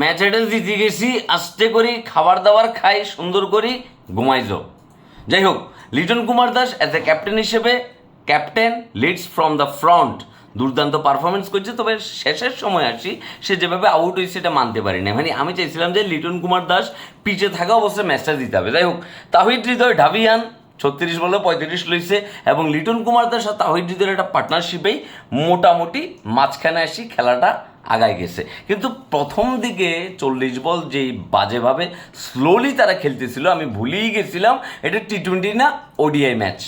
Match হেডে জিতে গেছি আস্তে করি, খাবার দাবার খাই, সুন্দর করি, ঘুমাই যাই হোক, Liton Kumar Das as a captain হিসেবে captain leads from the front দুর্দান্ত পারফরমেন্স করছে, তবে শেষের সময় আসি, সে যেভাবে আউট হয়েছে সেটা মানতে পারি না। মানে আমি চাইছিলাম যে লিটন কুমার দাস পিচে থাকা অবস্থায় ম্যাচটা দিতে হবে যাই হোক, তাহিদ হৃদয় ঢাবিয়ান, ছত্রিশ বলে পঁয়ত্রিশ লইছে এবং লিটন কুমার দাস আর তাহিদ হৃদয়ের একটা পার্টনারশিপেই মোটামুটি মাঝখানে আসি খেলাটা আগায় গেছে। কিন্তু প্রথম দিকে চল্লিশ বল যেই বাজেভাবে স্লোলি তারা খেলতেছিল, আমি ভুলেই গেছিলাম, এটা টি টোয়েন্টি না ওডিআই ম্যাচ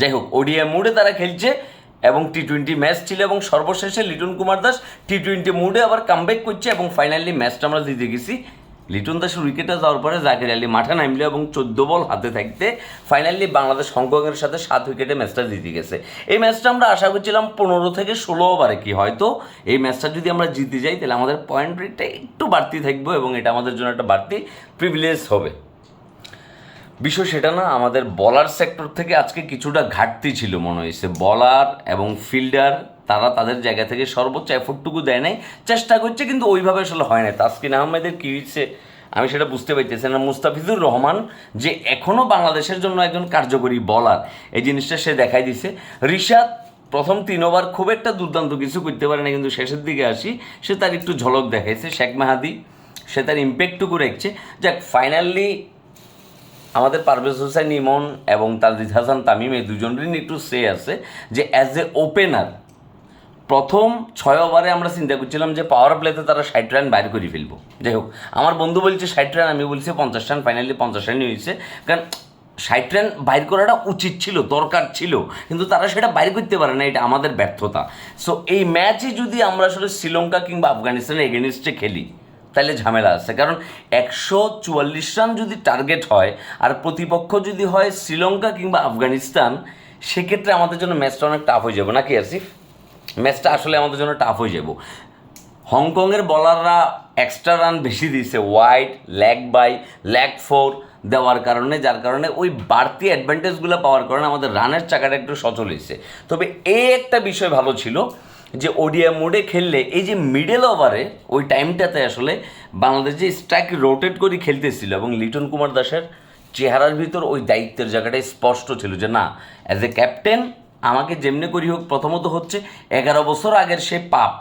যাই হোক ওডিআই মুডে তারা খেলছে এবং টি টোয়েন্টি ম্যাচ ছিল এবং সর্বশেষে লিটন কুমার দাস টি টোয়েন্টি মুডে আবার কামব্যাক করছে এবং ফাইনালি ম্যাচটা আমরা দিতে গেছি। লিটন দাসের উইকেটে যাওয়ার পরে জাকির আলী মাঠে নামলে এবং চোদ্দ বল হাতে থাকতে ফাইনালি বাংলাদেশ হংকংয়ের সাথে সাত উইকেটে ম্যাচটা জিতে গেছে। এই ম্যাচটা আমরা আশা করছিলাম পনেরো থেকে ষোলো ওভারে কি হয়তো। এই ম্যাচটা যদি আমরা জিতে যাই, তাহলে আমাদের পয়েন্ট রেটটা একটু বাড়তি থাকবে এবং এটা আমাদের জন্য একটা বাড়তি প্রিভিলেজ হবে। বিষয় সেটা না, আমাদের বলার সেক্টর থেকে আজকে কিছুটা ঘাটতি ছিল মনে হয়েছে। বলার এবং ফিল্ডার তারা তাদের জায়গা থেকে সর্বোচ্চ এফোর্টটুকু দেয় নাই। চেষ্টা করছে, কিন্তু ওইভাবে আসলে হয় না তাসকিন আহমেদের কী হচ্ছে আমি সেটা বুঝতে পারতেছি না। মুস্তাফিজুর রহমান যে এখনও বাংলাদেশের জন্য একজন কার্যকরী বলার এই জিনিসটা সে দেখাই দিছে। রিশাদ প্রথম তিন ওভার খুব একটা দুর্দান্ত কিছু করতে পারে না কিন্তু শেষের দিকে আসি, সে তার একটু ঝলক দেখাইছে। শেখ মাহাদি, সে তার ইম্প্যাক্টটুকু রেখেছে। যাক ফাইনালি আমাদের পারভেজ হোসেন ইমন এবং তার তাজিদ হাসান তামিম, এই দুজনেরই একটু সে আছে যে অ্যাজ এ ওপেনার প্রথম ছয় ওভারে আমরা চিন্তা করছিলাম যে পাওয়ার প্লেতে তারা ষাট রান বাইর করে ফেলব। যাই হোক, আমার বন্ধু বলছে ষাট রান আমি বলছি পঞ্চাশ রান ফাইনালি পঞ্চাশ রানই হয়েছে। কারণ ষাট রান বাইর করাটা উচিত ছিল, দরকার ছিল, কিন্তু তারা সেটা বাইর করতে পারে না, এটা আমাদের ব্যর্থতা। সো এই ম্যাচে যদি আমরা আসলে শ্রীলঙ্কা কিংবা আফগানিস্তানের এগেনিস্টে খেলি, তাহলে ঝামেলা আছে। কারণ একশো চুয়াল্লিশ রান যদি টার্গেট হয়, আর প্রতিপক্ষ যদি হয় শ্রীলঙ্কা কিংবা আফগানিস্তান, সেক্ষেত্রে আমাদের জন্য ম্যাচটা অনেক টাফ হয়ে যাবে। নাকি, আসিফ? ম্যাচটা আসলে আমাদের জন্য টাফ হয়ে যাব। হংকংয়ের বলাররা এক্সট্রা রান বেশি দিয়েছে wide leg bye leg four দেওয়ার কারণে, যার কারণে ওই বাড়তি অ্যাডভান্টেজগুলো পাওয়ার কারণে আমাদের রানের চাকাটা একটু সচল হয়েছে। তবে এই একটা বিষয় ভালো ছিল যে ওডিয়া মোডে খেললে এই যে মিডল ওভারে ওই টাইমটাতে আসলে বাংলাদেশ যে স্ট্রাইক রোটেট করে খেলতেছিল এবং লিটন কুমার দাসের চেহারার ভিতর ওই দায়িত্বের জায়গাটাই স্পষ্ট ছিল যে না অ্যাজ এ ক্যাপ্টেন আমাকে যেমনি করি হোক, প্রথমত হচ্ছে এগারো বছর আগের সে পাপ,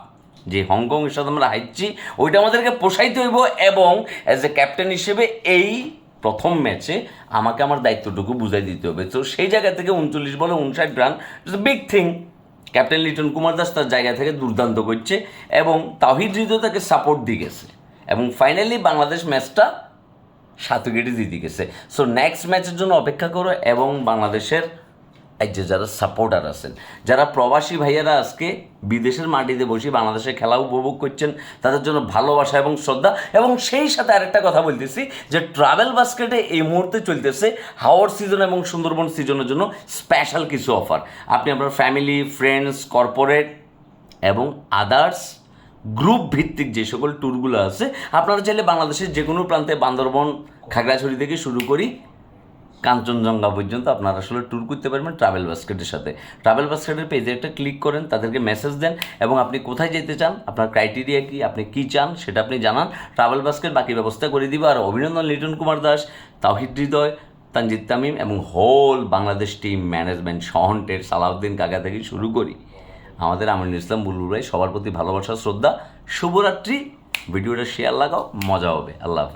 যে হংকংয়ের সাথে আমরা হাইচ্ছি ওইটা আমাদেরকে পোষাইতে হইব এবং অ্যাজ এ ক্যাপ্টেন হিসেবে এই প্রথম ম্যাচে আমাকে আমার দায়িত্বটুকু বুঝাই দিতে হবে। তো সেই জায়গা থেকে উনচল্লিশ বলে উনষাট run it's big thing captain Liton Kumar Das তার জায়গা থেকে দুর্দান্ত করছে এবং তাহিদ হৃদয় তাকে সাপোর্ট দিয়ে গেছে। এবং ফাইনালি বাংলাদেশ ম্যাচটা সাত উইকেটে জিতে গেছে। সো নেক্সট ম্যাচের জন্য অপেক্ষা করো এবং বাংলাদেশের এই যে যারা সাপোর্টার আছেন, যারা প্রবাসী ভাইয়ারা আজকে বিদেশের মাটিতে বসে বাংলাদেশের খেলা উপভোগ করছেন, তাদের জন্য ভালোবাসা এবং শ্রদ্ধা। এবং সেই সাথে আরেকটা কথা বলতেছি, যে ট্রাভেল বাস্কেটে এই মুহূর্তে চলতেছে হাওয়ার সিজন এবং সুন্দরবন সিজনের জন্য স্পেশাল কিছু অফার আপনি আপনার ফ্যামিলি ফ্রেন্ডস কর্পোরেট এবং আদার্স গ্রুপ ভিত্তিক যে সকল ট্যুরগুলো আছে, আপনারা চাইলে বাংলাদেশের যে কোনো প্রান্তে বান্দরবন, খাগড়াছড়ি থেকে শুরু করি কাঞ্চনজঙ্ঘা পর্যন্ত আপনারা আসলে ট্যুর করতে পারবেন ট্রাভেল বাস্কেটের সাথে। ট্রাভেল বাস্কেটের পেজে একটা ক্লিক করেন, তাদেরকে মেসেজ দেন এবং আপনি কোথায় যেতে চান, আপনার ক্রাইটেরিয়া কি, আপনি কী চান সেটা আপনি জানান। ট্রাভেল বাস্কেট বাকি ব্যবস্থা করে দিবে। আর অভিনন্দন লিটন কুমার দাস তাহিদ হৃদয়, তানজিদ তামিম এবং হোল বাংলাদেশ টিম ম্যানেজমেন্ট সহন্টের সালাউদ্দিন কাকা থেকে শুরু করি। আমাদের আমিনুল ইসলাম বুলবুল ভাই, সবার প্রতি ভালোবাসা, শ্রদ্ধা। শুভরাত্রি। ভিডিওটা শেয়ার লাগাও, মজা হবে। আল্লাহ হাফেজ।